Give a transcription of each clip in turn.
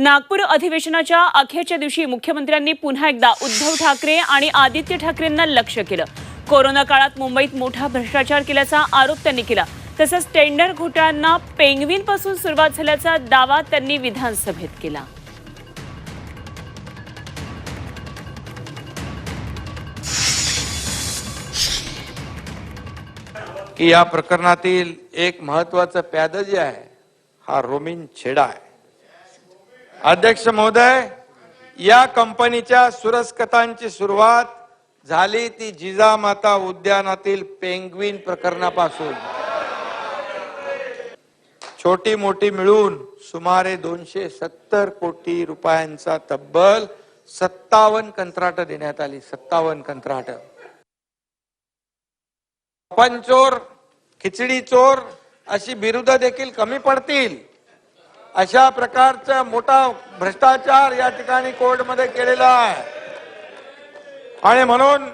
नागपूर अधिवेशनाच्या अखेरच्या दिवशी मुख्यमंत्र्यांनी पुन्हा एकदा उद्धव ठाकरे आणि आदित्य ठाकरेंना लक्ष केलं. कोरोना काळात मुंबईत मोठा भ्रष्टाचार केल्याचा आरोप त्यांनी केला. तसंच टेंडर घोटाळ्यांना पेंगवीन पासून सुरुवात झाल्याचा दावा त्यांनी विधानसभेत केला. की या प्रकरणातील एक महत्वाचं प्याद जे आहे हा रोमिन छेडा आहे. अध्यक्ष महोदय या कंपनीच्या सुरस्कतांची सुरुवात झाली ती जिजामाता उद्यानातील पेंग्विन प्रकरणापासून. छोटी मोठी मिळून सुमारे दोनशे सत्तर कोटी रुपयांचा तब्बल सत्तावन्न कंत्राट देण्यात आली सत्तावन्न कंत्राट. चोर खिचडी चोर अशी बिरुद देखील कमी पडतील. अशा प्रकारचा मोठा भ्रष्टाचार या ठिकाणी कोर्टमध्ये केलेला आहे. आणि म्हणून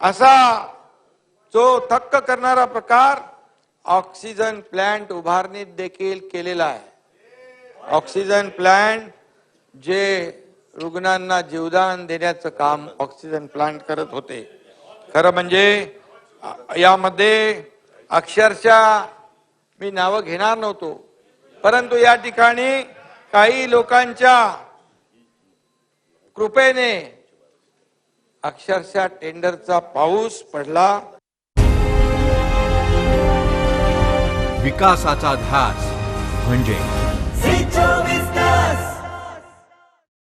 असा जो थक्क करणारा प्रकार ऑक्सिजन प्लांट उभारणीत देखील केलेला आहे. ऑक्सिजन प्लांट जे रुग्णांना जीवदान देण्याचं काम ऑक्सिजन प्लांट करत होते. खरं म्हणजे यामध्ये अक्षरशः मी नावं घेणार नव्हतो. परंतु या ठिकाणी काही लोकांच्या कृपेने अक्षरशः टेंडरचा पाऊस पडला. विकासाचा ध्यास म्हणजे